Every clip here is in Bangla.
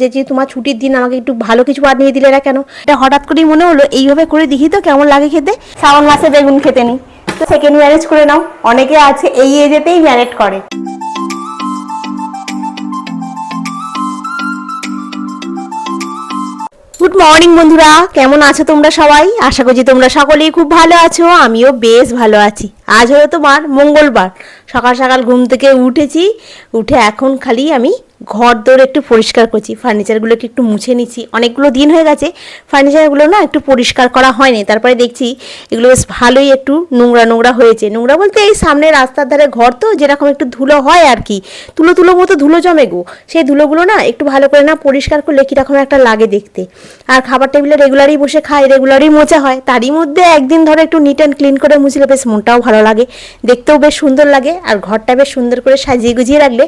যে যে তোমার ছুটির দিন আমাকে একটু ভালো কিছু বানিয়ে দিলে না কেন? এটা হঠাৎ করেই মনে হলো, এইভাবে করে দেখি তো কেমন লাগে খেতে। শ্রাবণ মাসে বেগুন খেতে নেই তো সেকেন্ড ম্যারেজ করে নাও। অনেকে আছে এই এজেতেই ম্যারেজ করে। গুড মর্নিং বন্ধুরা, কেমন আছো তোমরা সবাই? আশা করছি তোমরা সকলেই খুব ভালো আছো, আমিও বেশ ভালো আছি। আজ হলো তোমার মঙ্গলবার। সকাল সকাল ঘুম থেকে উঠেছি, উঠে এখন খালি আমি ঘর দৌড় একটু পরিষ্কার করছি, ফার্নিচারগুলোকে একটু মুছে নিচ্ছি। অনেকগুলো দিন হয়ে গেছে, ফার্নিচারগুলো না একটু পরিষ্কার করা হয়নি। তারপরে দেখছি এগুলো বেশ ভালোই একটু নোংরা নোংরা হয়েছে। নোংরা বলতে এই সামনে রাস্তার ধারে ঘর তো, যেরকম একটু ধুলো হয় আর কি। তুলো তুলো মতো ধুলো জমে গো। সেই ধুলোগুলো না একটু ভালো করে না পরিষ্কার করলে কীরকম একটা লাগে দেখতে। আর খাবার টেবিলে রেগুলারই বসে খাই রেগুলারই মোচা হয়। তারই মধ্যে একদিন ধরে একটু নিট অ্যান্ড ক্লিন করে মুছলে বেশ মনটাও ভালো লাগে। দেখতেও বেশ সুন্দর লাগে। আর ঘরটা বেশ সুন্দর করে সাজিয়ে গুজিয়ে রাখলে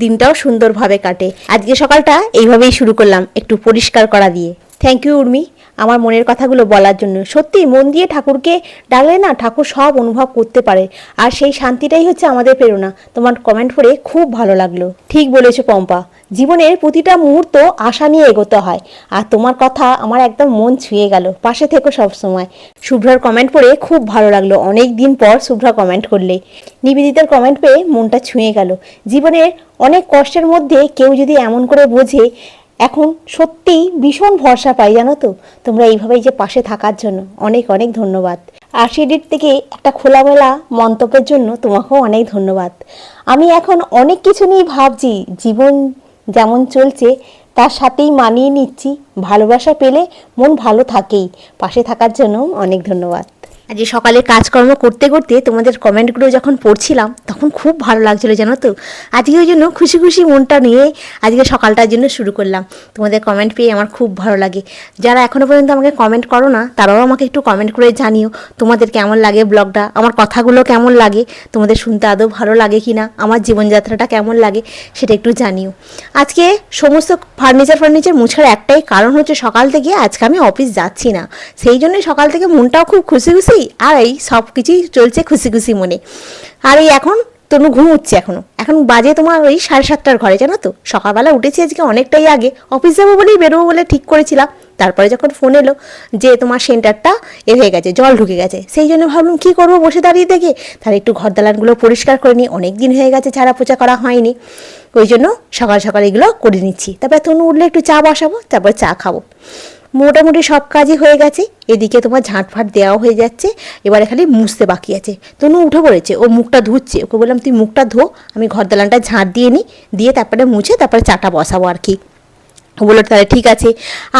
দিনটাও সুন্দরভাবে কাটে। আজকে সকালটা এইভাবেই শুরু করলাম একটু পরিষ্কার করা দিয়ে। Thank you Urmi. আমার মনের কথাগুলো বলার জন্য। সত্যি মন দিয়ে ঠাকুরকে ডাকলে না ঠাকুর সব অনুভব করতে পারে। আর সেই শান্তিটাই হচ্ছে আমাদের প্রেরণা। তোমার কমেন্ট পড়ে খুব ভালো লাগল। ঠিক বলেছ পম্পা। জীবনের প্রতিটা মুহূর্ত আশা নিয়ে এগোতে হয়। আর তোমার কথা আমার একদম মন ছুঁয়ে গেল। পাশে থেকো সবসময়। শুভ্রার কমেন্ট পড়ে খুব ভালো লাগল। অনেক দিন পর শুভ্রা কমেন্ট করলে। নিবেদিতার কমেন্ট পেয়ে মনটা ছুঁয়ে গেল। জীবনের অনেক কষ্টের মধ্যে কেউ যদি এমন করে বোঝে এখন সত্যি ভীষণ ভরসা পাই, জানো তো? তোমরা এইভাবেই যে পাশে থাকার জন্য। অনেক অনেক ধন্যবাদ। আরসিডির থেকে একটা খোলামেলা মন্তব্যের জন্য তোমাকেও অনেক ধন্যবাদ। আমি এখন অনেক কিছু নিয়ে ভাবছি, জীবন যেমন চলছে, তার সাথেই মানিয়ে নিচ্ছি। ভালোবাসা পেলে মন ভালো থাকেই। পাশে থাকার জন্য অনেক ধন্যবাদ। আজকে সকালে কাজকর্ম করতে করতে তোমাদের কমেন্টগুলো যখন পড়ছিলাম, তখন খুব ভালো লাগছিল, জানো তো? আজকে ওই জন্য খুশি খুশি মনটা নিয়ে আজকে সকালটার জন্য শুরু করলাম। তোমাদের কমেন্ট পেয়ে আমার খুব ভালো লাগে। যারা এখনও পর্যন্ত আমাকে কমেন্ট করো না, তারাও আমাকে একটু কমেন্ট করে জানিও, তোমাদের কেমন লাগে ব্লগটা, আমার কথাগুলো কেমন লাগে, তোমাদের শুনতে আদৌ ভালো লাগে কি না আমার জীবনযাত্রাটা কেমন লাগে সেটা একটু জানিও। আজকে সমস্ত ফার্নিচার ফার্নিচার মুছার একটাই কারণ হচ্ছে সকাল থেকে আজকে আমি অফিস যাচ্ছি না। সেই জন্যই সকাল থেকে মনটাও খুব খুশি খুশি আর এই, সব কিছুই চলছে খুশি খুশি মনে। আর এই এখন তনু ঘুমোচ্ছে এখনও। এখন বাজে তোমার ওই সাড়ে সাতটার ঘরে, জানো তো? সকালবেলা উঠেছি আজকে অনেকটাই আগে। অফিস যাব বলেই বেরোবো বলে ঠিক করেছিলাম। তারপরে যখন ফোন এলো যে তোমার সেন্টারটা এ হয়ে গেছে, জল ঢুকে গেছে। সেই জন্য ভাবলাম, কী করব বসে দাঁড়িয়ে দেখে তাহলে একটু ঘর দালানগুলো পরিষ্কার করে নিই। অনেক দিন হয়ে গেছে ঝাড়া পোছা করা হয়নি। ওই জন্য সকাল সকাল এগুলো করে নিচ্ছি। তারপরে তনু উঠলে একটু চা বসাবো, তারপর চা খাব। মোটামুটি সব কাজই হয়ে গেছে। এদিকে তোমার ঝাঁটফাট দেওয়া দেওয়াও হয়ে যাচ্ছে। এবারে খালি মুছতে বাকি আছে। তনু উঠে পড়েছে ও মুখটা ধুচ্ছে। ওকে বললাম, তুই মুখটা ধো, আমি ঘর দালানটা ঝাঁট দিয়ে নিই দিয়ে তারপরে মুছে তারপরে চাটা বসাবো আর কি। বলল, তাহলে ঠিক আছে।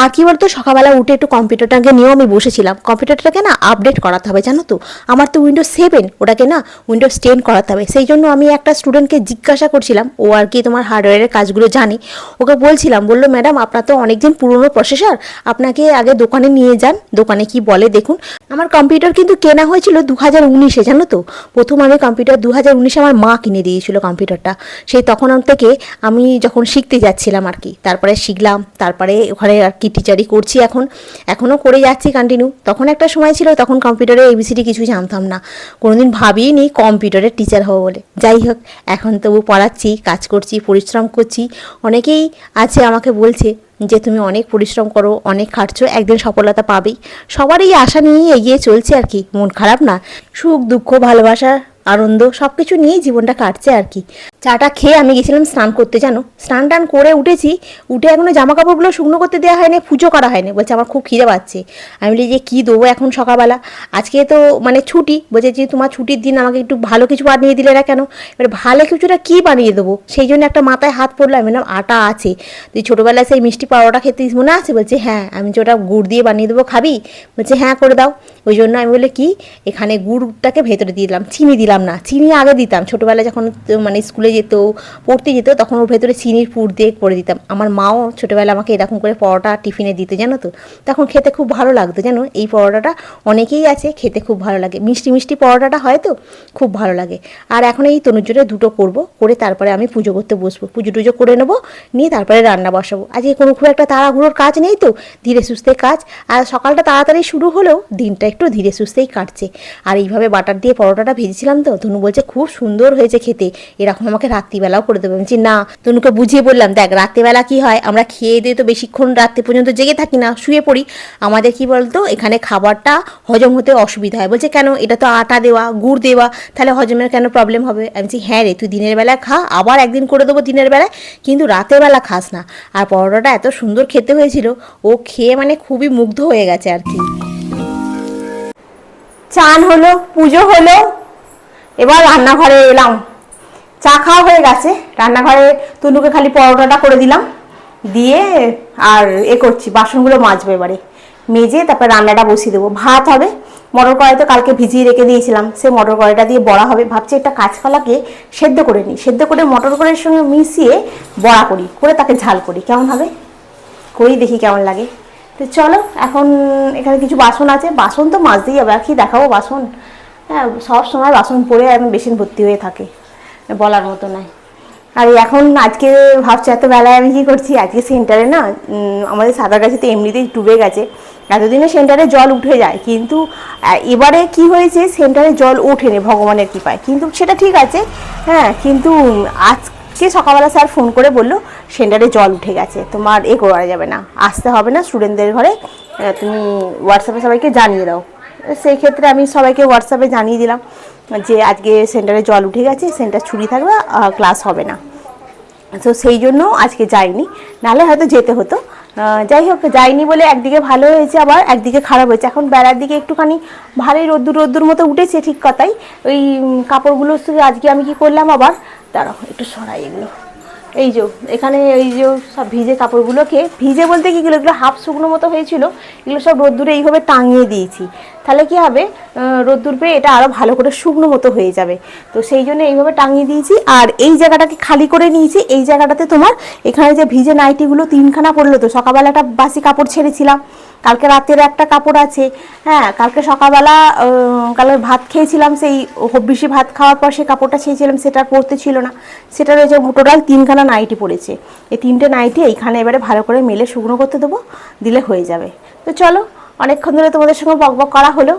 আর কি বলতো, সকালবেলা উঠে একটু কম্পিউটারটাকে নিয়েও আমি বসেছিলাম। কম্পিউটারটাকে না আপডেট করাতে হবে, জানো তো? আমার তো উইন্ডোজ সেভেন ওটাকে না উইন্ডোজ টেন করাতে হবে। সেই জন্য আমি একটা স্টুডেন্টকে জিজ্ঞাসা করছিলাম, ও আর কি তোমার হার্ডওয়্যারের কাজগুলো জানে। ওকে বলছিলাম, বলল ম্যাডাম আপনার তো অনেকদিন পুরনো প্রসেসর আপনাকে আগে দোকানে নিয়ে যান। দোকানে কি বলে দেখুন। আমার কম্পিউটার কিন্তু কেনা হয়েছিল দু হাজার উনিশে, জানো তো? প্রথম আমি কম্পিউটার দু হাজার উনিশে আমার মা কিনে দিয়েছিল কম্পিউটারটা সেই তখন থেকে আমি যখন শিখতে যাচ্ছিলাম আর কি, তারপরে শিখলাম। তারপরে ওখানে আর কি টিচারই করছি এখন। এখনও করে যাচ্ছি কন্টিনিউ তখন একটা সময় ছিল, তখন কম্পিউটারে এবিসিডি কিছু জানতাম না। কোনোদিন ভাবিনি কম্পিউটারের টিচার হব বলে। যাই হোক, এখন তবু পড়াচ্ছি, কাজ করছি, পরিশ্রম করছি। অনেকেই আছে আমাকে বলছে যে, তুমি অনেক পরিশ্রম করো, অনেক খাটছো, একদিন সফলতা পাবেই। সবারই আশা নিয়েই এগিয়ে চলছে আর কি, মন খারাপ না। সুখ, দুঃখ, ভালোবাসা আনন্দ সব কিছু নিয়েই জীবনটা কাটছে আর কি। চাটা খেয়ে আমি গেছিলাম স্নান করতে, জানো? স্নান টান করে উঠেছি, উঠে এখনও জামা কাপড়গুলো শুকনো করতে দেওয়া হয়নি, পুজো করা হয়নি। বলছে, আমার খুব খিদে পাচ্ছে। আমি বলি, যে কী দেবো এখন সকালবেলা? আজকে তো মানে ছুটি। বলছে, যে তোমার ছুটির দিন আমাকে একটু ভালো কিছু বানিয়ে দিলে না কেন? এবার ভালো কিছুটা কী বানিয়ে দেবো? সেই জন্য একটা মাথায় হাত পড়ল। আমি বললাম, আটা আছে। তুই ছোটোবেলায় সেই মিষ্টি পাউডারটা খেতে মনে আছে? বলছে হ্যাঁ আমি যে ওটা গুড় দিয়ে বানিয়ে দেবো, খাবি? বলছে হ্যাঁ করে দাও। ওই জন্য আমি বলি কি? এখানে গুড়টাকে ভেতরে দিয়ে দিলাম, চিনি দিলাম না। চিনি আগে দিতাম। ছোটোবেলায় যখন মানে স্কুলে যেত, পড়তে যেত, তখন ওর ভেতরে চিনির পুর দিয়ে করে দিতাম। আমার মাও ছোটোবেলা আমাকে এরকম করে পরোটা টিফিনে দিতে, জানো তো? তখন খেতে খুব ভালো লাগতো, জানো? এই পরোটাটা অনেকেই আছে, খেতে খুব ভালো লাগে। মিষ্টি মিষ্টি পরোটাটা হয় তো, খুব ভালো লাগে। আর এখন এই তনুজোরে দুটো করব, করে তারপরে আমি পুজো করতে বসবো। পুজো টুজো করে নেব, নিয়ে তারপরে রান্না বসাবো। আজকে কোনো খুব একটা তাড়াহুড়োর কাজ নেই তো, ধীরে সুস্থে কাজ। আর সকালটা তাড়াতাড়ি শুরু হলেও দিনটা একটু ধীরে সুস্থেই কাটছে। আর এইভাবে বাটার দিয়ে পরোটাটা ভেজেছিলাম তো, তনু বলছে, খুব সুন্দর হয়েছে খেতে। এরকম আমাকে রাত্রিবেলাও করে দেবে। বলছি, না। তনুকে বুঝিয়ে বললাম, দেখ, রাত্রিবেলা কি হয়, আমরা খেয়ে দিয়ে তো বেশিক্ষণ রাত্রি পর্যন্ত জেগে থাকি না, শুয়ে পড়ি। আমাদের কি বলতো, এখানে খাবারটা হজম হতে অসুবিধা হয়। বলছে, কেন? এটা তো আটা দেওয়া, গুড় দেওয়া, তাহলে হজমের কেন প্রবলেম হবে? আমি বলছি হ্যাঁ রে, তুই দিনের বেলায় খা, আবার একদিন করে দেবো দিনের বেলায়, কিন্তু রাতের বেলা খাস না। আর পরোটাটা এত সুন্দর খেতে হয়েছিল, ও খেয়ে মানে খুবই মুগ্ধ হয়ে গেছে আর কি। চান হলো, পুজো হলো এবার রান্নাঘরে এলাম। চা খাওয়া হয়ে গেছে। রান্নাঘরে তনুকে খালি পরোটাটা করে দিলাম। দিয়ে আর এ করছি, বাসনগুলো মাজবো এবারে। মেজে তারপর রান্নাটা বসিয়ে দেবো। ভাত হবে, মটর কড়াই তো কালকে ভিজিয়ে রেখে দিয়েছিলাম। সে মটর কড়াইটা দিয়ে বড়া হবে। ভাবছি একটা কাঁচকলাকে সেদ্ধ করে নিই। সেদ্ধ করে মটর কড়াইয়ের সঙ্গে মিশিয়ে বড়া করি, করে তাকে ঝাল করি। কেমন হবে? করি দেখি কেমন লাগে। তো চলো, এখন এখানে কিছু বাসন আছে। বাসন তো মাজতেই হবে। আর কি দেখাবো বাসন? হ্যাঁ সব সময় বাসন পরে আমি বেসিন ভর্তি হয়ে থাকে, বলার মতো নয়। আর এখন আজকে ভাবছি, এত বেলায় আমি কী করছি? আজকে সেন্টারে না আমাদের তো এমনিতেই ডুবে গেছে। এতদিনে সেন্টারে জল উঠে যায়, কিন্তু এবারে কি হয়েছে, সেন্টারে জল ওঠেনি ভগবানের কৃপায়। কিন্তু সেটা ঠিক আছে হ্যাঁ কিন্তু আজকে সকালবেলা স্যার ফোন করে বলল, সেন্টারে জল উঠে গেছে, তোমার এ করা যাবে না। আসতে হবে না, স্টুডেন্টদের ঘরে তুমি হোয়াটসঅ্যাপে সবাইকে জানিয়ে দাও। সেই ক্ষেত্রে আমি সবাইকে হোয়াটসঅ্যাপে জানিয়ে দিলাম যে আজকে সেন্টারে জল উঠে গেছে, সেন্টার ছুটি থাকবে ক্লাস হবে না। তো সেই জন্য আজকে যাইনি। নাহলে হয়তো যেতে হতো। যাই হোক, যাইনি বলে একদিকে ভালো হয়েছে আবার একদিকে খারাপ হয়েছে। এখন বেলার দিকে একটুখানি ভালোই রোদ্দুর রোদ্দুর মতো উঠেছে ঠিক কথাই। ওই কাপড়গুলো আজকে আমি কি করলাম আবার, দাঁড়াও, একটু সরাই এগুলো। এই যে, এখানে এই যে সব ভিজে কাপড়গুলোকে, ভিজে বলতে কি এগুলো হাফ শুকনো মতো হয়েছিল। এগুলো সব রোদ্দুরে এইভাবে টাঙিয়ে দিয়েছি। তাহলে কি হবে? রোদ্দুর পেয়ে এটা আরও ভালো করে শুকনো মতো হয়ে যাবে। তো সেই জন্য এইভাবে টাঙিয়ে দিয়েছি। আর এই জায়গাটাকে খালি করে নিয়েছি। এই জায়গাটাতে তোমার এখানে যে ভিজে নাইটিগুলো তিনখানা পড়ল তো সকালবেলা একটা বাসি কাপড় ছেড়েছিলাম। কালকে রাতের একটা কাপড় আছে। হ্যাঁ কালকে সকালবেলা কালকে ভাত খেয়েছিলাম, সেই হব্বিসি ভাত খাওয়ার পর সেই কাপড়টা ছেয়েছিলাম সেটা পরতে ছিল না। সেটা রয়েছে টোটাল তিনখানা নাইটি পড়েছে। এই তিনটে নাইটি এইখানে এবারে ভালো করে মেলে শুকনো করতে দেবো, দিলে হয়ে যাবে। তো চলো অনেকক্ষণ ধরে তোমাদের সঙ্গে বক বক করা হলো।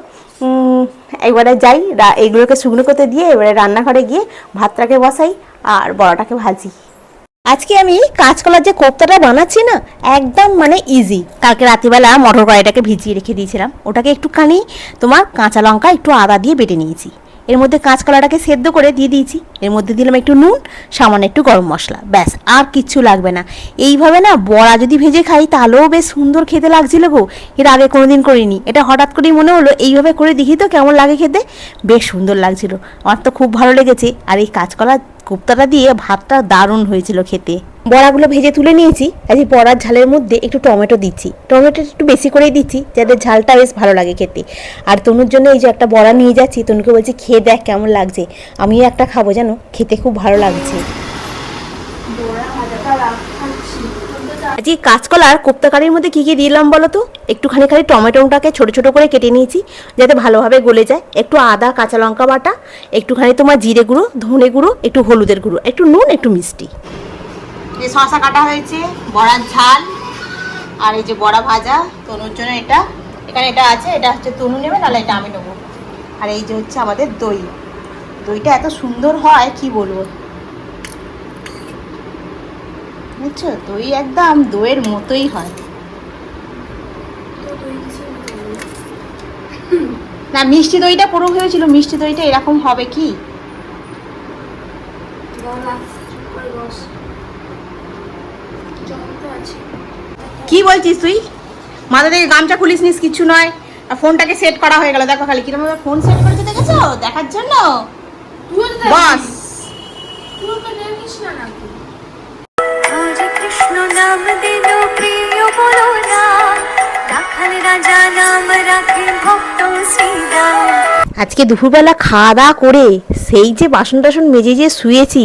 এবারে যাই এগুলোকে শুকনো করতে দিয়ে এবারে রান্নাঘরে গিয়ে ভাতটাকে বসাই আর বড়াটাকে ভাজি। আজকে আমি কাঁচকলার যে কোপ্তাটা বানাচ্ছি না, একদম মানে ইজি কালকে রাতিবেলা মটর কড়াইটাকে ভিজিয়ে রেখে দিয়েছিলাম। ওটাকে একটুখানি তোমার কাঁচা লঙ্কা একটু আদা দিয়ে বেটে নিয়েছি। এর মধ্যে কাঁচকলাটাকে সেদ্ধ করে দিয়ে দিয়েছি। এর মধ্যে দিলাম একটু নুন, সামান্য একটু গরম মশলা। ব্যাস, আর কিচ্ছু লাগবে না। এইভাবে না বড়া যদি ভেজে খাই তাহলেও বেশ সুন্দর খেতে লাগছিল গো। এর আগে কোনো দিন করিনি। এটা হঠাৎ করেই মনে হলো, এইভাবে করে দেখি তো কেমন লাগে খেতে। বেশ সুন্দর লাগছিল। আমার তো খুব ভালো লেগেছে। আর এই কাঁচকলা কোপ্তাটা দিয়ে ভাতটা দারুণ হয়েছিল খেতে। বড়াগুলো ভেজে তুলে নিয়েছি আজ বড়ার ঝালের মধ্যে একটু টমেটো দিচ্ছি। টমেটো একটু বেশি করেই দিচ্ছি যাদের ঝালটা বেশ ভালো লাগে খেতে। আর তনুর জন্য এই যে একটা বড়া নিয়ে যাচ্ছি, তনুকে বলছি, খেয়ে দেখ কেমন লাগছে। আমিও একটা খাব যেন খেতে খুব ভালো লাগছে। আজকে কাঁচকলার কোপ্তাকারির মধ্যে কী কী দিলাম বলো তো? একটুখানি খালি টমেটোটাকে ছোট ছোট করে কেটে নিয়েছি, যাতে ভালোভাবে গলে যায়। একটু আদা, কাঁচা লঙ্কা বাটা, একটুখানি তোমার জিরে গুঁড়ো, ধনে গুঁড়ো, একটু হলুদের গুঁড়ো, একটু নুন, একটু মিষ্টি। শশা কাটা হয়েছে, বড়ার ঝাল, আর এই যে বড়া ভাজা, তনুর জন্য এটা। এখানে এটা আছে, এটা হচ্ছে তনু নেবে, নাহলে এটা আমি নেব। আর এই যে হচ্ছে আমাদের দই। দইটা এত সুন্দর হয়, কি বলব? বুঝছ? দই একদম দইয়ের মতোই হয়। না মিষ্টি দইটা পুরো হয়েছিল মিষ্টি দইটা এরকম হবে কি? কি বলছিস তুই? মাথা থেকে গামছা খুলিস নিস কিছু নয়। আর ফোনটাকে সেট করা হয়ে গেল দেখো খালি কীরকম ফোন সেট করেছে দেখেছ? দেখার জন্য? বাস। কৃষ্ণ নাম দিল প্রিয় বলো না রাখাল রাজা নাম রাখে ভক্ত শ্রীরাম। আজকে দুপুরবেলা খাওয়া দাওয়া করে সেই যে বাসন টাসন মেজে যে শুয়েছি,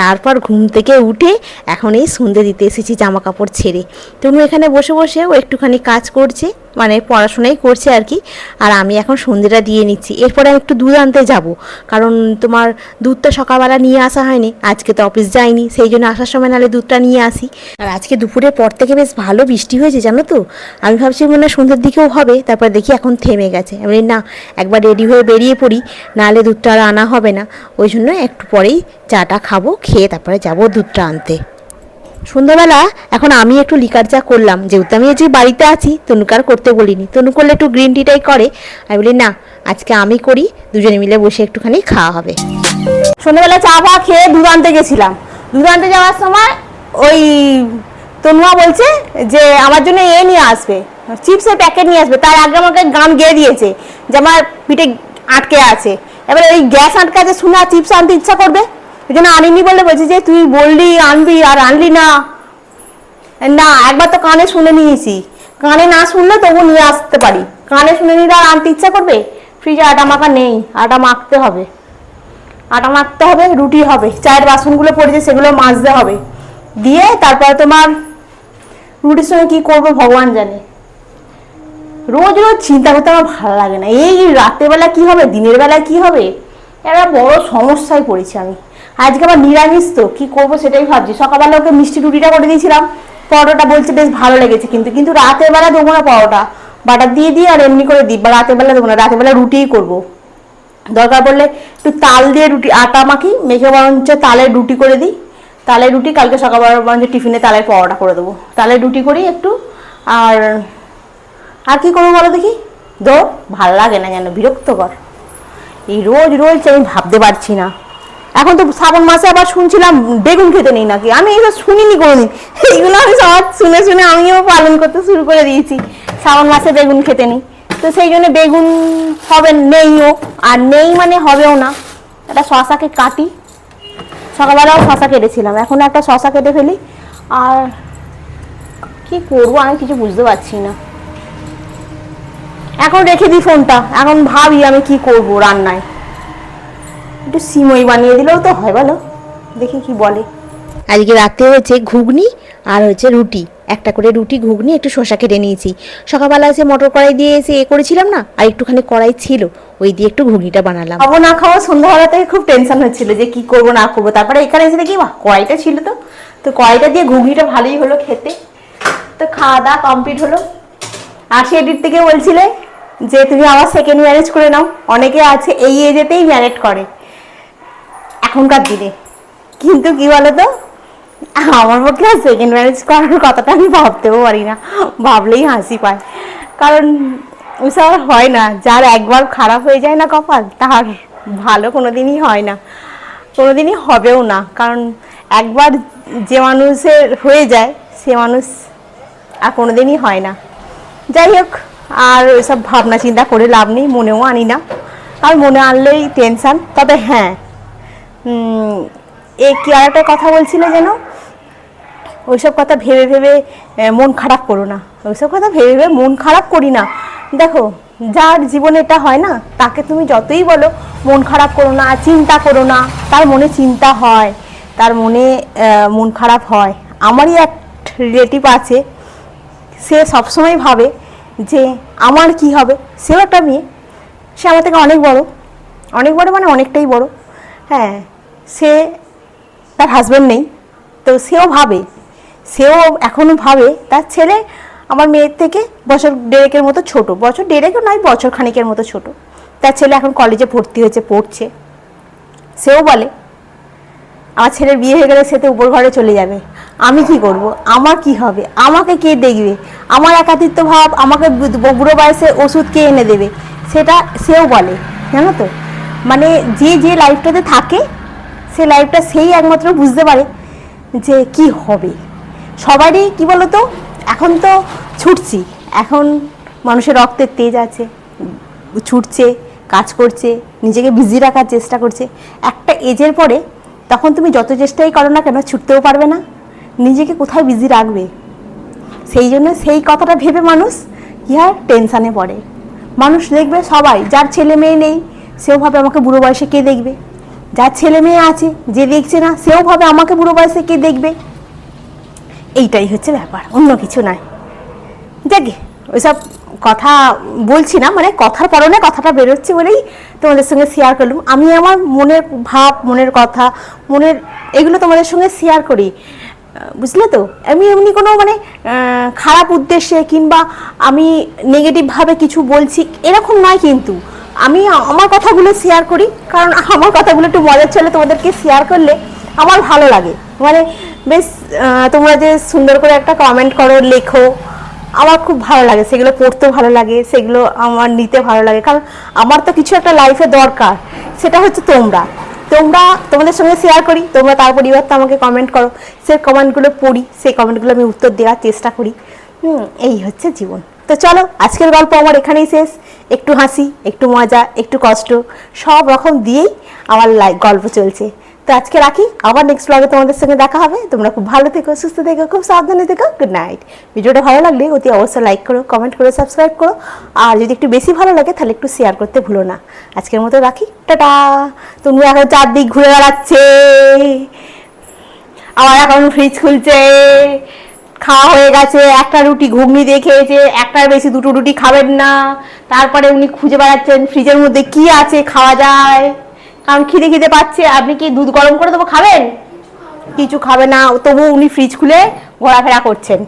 তারপর ঘুম থেকে উঠে এখন এই সন্ধে দিতে এসেছি জামা কাপড় ছেড়ে। তনু এখানে বসে বসে ও একটুখানি কাজ করছে মানে পড়াশোনাই করছে আর কি। আর আমি এখন সন্ধ্যেটা দিয়ে নিচ্ছি। এরপরে আমি একটু দুধ আনতে যাব, কারণ তোমার দুধটা সকালবেলা নিয়ে আসা হয়নি, আজকে তো অফিস যাইনি, সেই জন্য আসার সময় নাহলে দুধটা নিয়ে আসি। আর আজকে দুপুরের পর থেকে বেশ ভালো বৃষ্টি হয়েছে, জানো তো? আমি ভাবছি মানে সন্ধ্যের দিকেও হবে, তারপর দেখি এখন থেমে গেছে। আমি না, একবার রেডি হয়ে বেরিয়ে পড়ি, নাহলে দুধটা আর আনা হবে না। ওই জন্য একটু পরেই চাটা খাব, খেয়ে তারপরে যাব দুধটা আনতে। সন্ধ্যাবেলা এখন আমি একটু লিকার চা করলাম। যেহেতু আমি যে বাড়িতে আছি তনুকার করতে বলিনি। তনু করলে একটু গ্রিন টিটাই করে। আমি বলি, না, আজকে আমি করি, দুজনে মিলে বসে একটুখানি খাওয়া হবে। সন্ধ্যাবেলা চা ফা খেয়ে দুধ আনতে গেছিলাম। দুধ আনতে যাওয়ার সময় ওই তনুয়া বলছে যে, আমার জন্য এ নিয়ে আসবে। চিপসের প্যাকেট নিয়ে আসবে। তার আগে আমাকে গান গেয়ে দিয়েছে যে, আমার পিঠে আটকে আছে। এবার ওই গ্যাস আটকে আছে শুনে আর চিপস আনতে ইচ্ছা করবে? ওই জন্য আনিনি বলে বলছি যে, তুই বললি আনবি আর আনলি না। না, একবার তো কানে শুনে নিয়েছি। কানে না শুনলে তবু নিয়ে আসতে পারি। কানে শুনে নিলে আর আনতে ইচ্ছা করবে? ফ্রিজে আটা মাখা নেই, আটা মাখতে হবে। আটা মাখতে হবে, রুটি হবে, চায়ের বাসনগুলো পড়েছে সেগুলো মাজতে হবে। দিয়ে তারপরে তোমার রুটির সঙ্গে কী করব ভগবান জানে। রোজ রোজ চিন্তা করতে আমার ভালো লাগে না। এই রাতের বেলা কি হবে, দিনের বেলা কি হবে? একটা বড় সমস্যায় পড়েছি আমি। আজকে আবার নিরামিষ তো, কি করব সেটাই ভাবছি। সকালবেলা ওকে মিষ্টি রুটিটা করে দিয়েছিলাম। পরোটা বলছে, বেশ ভালো লেগেছে কিন্তু। কিন্তু রাতের বেলা দেবো না পরোটা। বাটার দিয়ে দিই আর এমনি করে দিই, বা রাতের বেলা দেবো না। রাতের বেলা রুটিই করব। দরকার পড়লে একটু তাল দিয়ে রুটি, আটা মাখি, মেখে বরঞ্চ তালের রুটি করে দিই। তালের রুটি কালকে সকালবেলা বরঞ্চ টিফিনে তালের পরোটা করে দেবো। তালের রুটি করি একটু, আর আর কি করব বলো দেখি? দো, ভালো লাগে না যেন, বিরক্তকর। এই রোজ রোজ আমি ভাবতে পারছি না। এখন তো শ্রাবণ মাসে আবার শুনছিলাম বেগুন খেতে নেই নাকি? আমি এগুলো শুনিনি কোনোদিন। এইগুলো আমি সব শুনে শুনে আমিও পালন করতে শুরু করে দিয়েছি। শ্রাবণ মাসে বেগুন খেতে নেই। তো সেই জন্য বেগুন হবে নেইও। আর নেই মানে হবেও না। একটা শশাকে কাটি। সকালবেলাও শশা কেটেছিলাম। এখন একটা শশা কেটে ফেলি। আর কি করব আমি কিছু বুঝতে পারছি না। এখন রেখে দিই ফোনটা। এখন ভাবি আমি কি করব রান্নায়। একটু সিমই বানিয়ে দিলেও তো হয় বলো। দেখি কি বলে। আজকে রাতে হয়েছে ঘুগনি আর হচ্ছে রুটি। একটা করে রুটি ঘুগনি একটু শসা কেটে নিয়েছি। সকালবেলা এসে মটর কড়াই দিয়ে এসে এ করেছিলাম না আর একটুখানি কড়াই ছিল ওই দিয়ে একটু ঘুগনিটা বানালাম। খাব না খাওয়া সন্ধ্যাবেলা থেকে খুব টেনশন হচ্ছিল যে কি করব না করব। তারপরে এখানে এসে দেখি বাহ কড়াইটা ছিল তো। তো কড়াইটা দিয়ে ঘুগনিটা ভালোই হলো খেতে। তো খাওয়া দাওয়া কমপ্লিট হলো। আর সে সেদিক থেকে বলছিলে যে তুমি আবার সেকেন্ড ম্যারেজ করে নাও। অনেকে আছে এই এজেতেই ম্যারেজ করে। এখনকার দিনে। কিন্তু কি বলতো? আমার পক্ষে আর সেকেন্ড ম্যারেজ করার কথাটা আমি ভাবতেও পারি না। ভাবলেই হাসি পায়। কারণ ওসব হয় না। যার একবার খারাপ হয়ে যায় না কপাল, তার ভালো কোনো দিনই হয় না। কোনো দিনই হবেও না। কারণ একবার যে মানুষের হয়ে যায়, সে মানুষ আর কোনো দিনই হয় না। যাই হোক। আর ওইসব ভাবনা চিন্তা করে লাভ নেই, মনেও আনি না। আর মনে আনলেই টেনশান তবে হ্যাঁ এ কি আর একটা কথা বলছিলে যেন? ওইসব কথা ভেবে ভেবে মন খারাপ করো না। ওইসব কথা ভেবে ভেবে মন খারাপ করি না। দেখো, যার জীবনে এটা হয় না, তাকে তুমি যতই বলো, মন খারাপ করো না, চিন্তা করো না। তার মনে চিন্তা হয়, তার মনে মন খারাপ হয়। আমারই এক রিলেটিভ আছে, সে সবসময় ভাবে যে আমার কি হবে? সেও একটা মেয়ে। সে আমার থেকে অনেক বড়। অনেক বড় মানে অনেকটাই বড়। হ্যাঁ সে তার হাজব্যান্ড নেই। তো সেও ভাবে। সেও এখনও ভাবে, তার ছেলে আমার মেয়ের থেকে বছর দেড়েকের মতো ছোট। বছর দেড়েকও নয়, বছর খানিকের মতো ছোট। তার ছেলে এখন কলেজে ভর্তি হয়েছে, পড়ছে। সেও বলে, আমার ছেলের বিয়ে হয়ে গেলে সে তো উপর ঘরে চলে যাবে। আমি কি করব? আমার কি হবে? আমাকে কে দেখবে? আমার একাতিত্ব ভাব আমাকে বুড়ো বয়সে ওষুধ কে এনে দেবে? সেটা সেও বলে, জানো তো? মানে যে যে লাইফটাতে থাকে, সে লাইফটা সেই একমাত্র বুঝতে পারে যে কি হবে। সবারই কি বলতো? এখন তো ছুটছি। এখন মানুষের রক্তের তেজ আছে, ছুটছে, কাজ করছে, নিজেকে বিজি রাখার চেষ্টা করছে। একটা এজের পরে তখন তুমি যত চেষ্টাই করো না কেন, ছুটতেও পারবে না। নিজেকে কোথায় বিজি রাখবে? সেই জন্য সেই কথাটা ভেবে মানুষ কি হয় টেনশানে পড়ে। মানুষ দেখবে সবাই, যার ছেলে মেয়ে নেই, সেও ভাবে আমাকে বুড়ো বয়সে কে দেখবে? যার ছেলে মেয়ে আছে, যে দেখছে না, সেও ভাবে আমাকে বুড়ো বয়সে কে দেখবে? এইটাই হচ্ছে ব্যাপার, অন্য কিছু নয়। যাকে ওইসব কথা বলছি না মানে কথার পরনে কথাটা বেরোচ্ছে বলেই তোমাদের সঙ্গে শেয়ার করলাম। আমি আমার মনের ভাব, মনের কথা, মনের এগুলো তোমাদের সঙ্গে শেয়ার করি। বুঝলে তো? আমি এমনি কোনো মানে খারাপ উদ্দেশ্যে কিংবা আমি নেগেটিভভাবে কিছু বলছি, এরকম নয় কিন্তু। আমি আমার কথাগুলো শেয়ার করি, কারণ আমার কথাগুলো একটু মজার চলে তোমাদেরকে শেয়ার করলে আমার ভালো লাগে। মানে বেশ তোমরা যে সুন্দর করে একটা কমেন্ট করো, লেখো, আমার খুব ভালো লাগে। সেগুলো পড়তে ভালো লাগে, সেগুলো আমার নিতে ভালো লাগে। কারণ আমার তো কিছু একটা লাইফে দরকার, সেটা হচ্ছে তোমরা। তোমরা তোমাদের সঙ্গে শেয়ার করি, তোমরা তার পরিবর্তে আমাকে কমেন্ট করো। সে কমেন্টগুলো পড়ি, সেই কমেন্টগুলো আমি উত্তর দেওয়ার চেষ্টা করি। এই হচ্ছে জীবন। তো চলো, আজকের গল্প আমার এখানেই শেষ। একটু হাসি, একটু মজা, একটু কষ্ট, সব রকম দিয়েই আমার গল্প চলছে। তো আজকে রাখি। আবার নেক্সট ব্লগে তোমাদের সঙ্গে দেখা হবে। তোমরা খুব ভালো থেকো, সুস্থ থেকো, খুব সাবধানে থেকো। গুড নাইট ভিডিওটা ভালো লাগলে অতি অবশ্যই লাইক করো কমেন্ট করো সাবস্ক্রাইব করো। আর যদি একটু বেশি ভালো লাগে, তাহলে একটু শেয়ার করতে ভুলো না। আজকের মতো রাখি। টাটা! তুমি এখন চারদিক ঘুরে বেড়াচ্ছে। আবার এখন ফ্রিজ খুলছে। খাওয়া হয়ে গেছে। একটা রুটি ঘুগনি দিয়ে খেয়েছে একটার বেশি দুটো রুটি খাবেন না। তারপরে উনি খুঁজে বেড়াচ্ছেন ফ্রিজের মধ্যে কি আছে খাওয়া যায়। কারণ খিদে খিদে পাচ্ছে আপনি কি দুধ গরম করে দেবো খাবেন? কিছু খাবে না তবু উনি ফ্রিজ খুলে ঘোরাফেরা করছেন।